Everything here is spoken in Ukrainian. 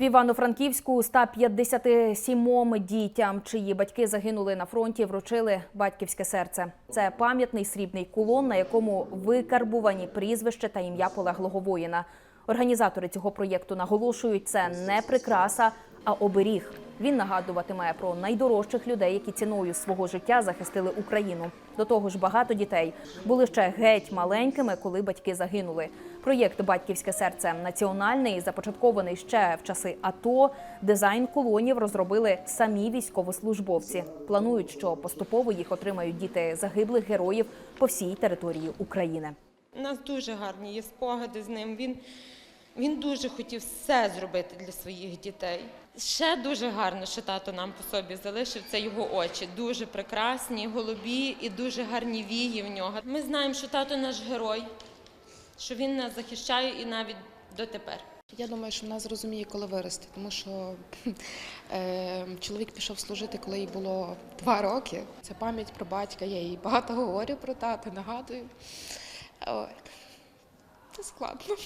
В Івано-Франківську 157 дітям, чиї батьки загинули на фронті, вручили батьківське серце. Це пам'ятний срібний кулон, на якому викарбувані прізвище та ім'я полеглого воїна. Організатори цього проєкту наголошують, це не прикраса, а оберіг. Він нагадуватиме про найдорожчих людей, які ціною свого життя захистили Україну. До того ж, багато дітей були ще геть маленькими, коли батьки загинули. Проєкт Батьківське серце національний, започаткований ще в часи АТО. Дизайн колонів розробили самі військовослужбовці. Планують, що поступово їх отримають діти загиблих героїв по всій території України. У нас дуже гарні є спогади з ним. Він, він дуже хотів все зробити для своїх дітей. Ще дуже гарно, що тато нам по собі залишив, це його очі. Дуже прекрасні, голубі і дуже гарні вії в нього. Ми знаємо, що тато наш герой, що він нас захищає і навіть дотепер. Я думаю, що вона зрозуміє, коли виросте, тому що е, чоловік пішов служити, коли їй було два роки. Це пам'ять про батька. Я їй багато говорю про тата, нагадую. Ой, це складно.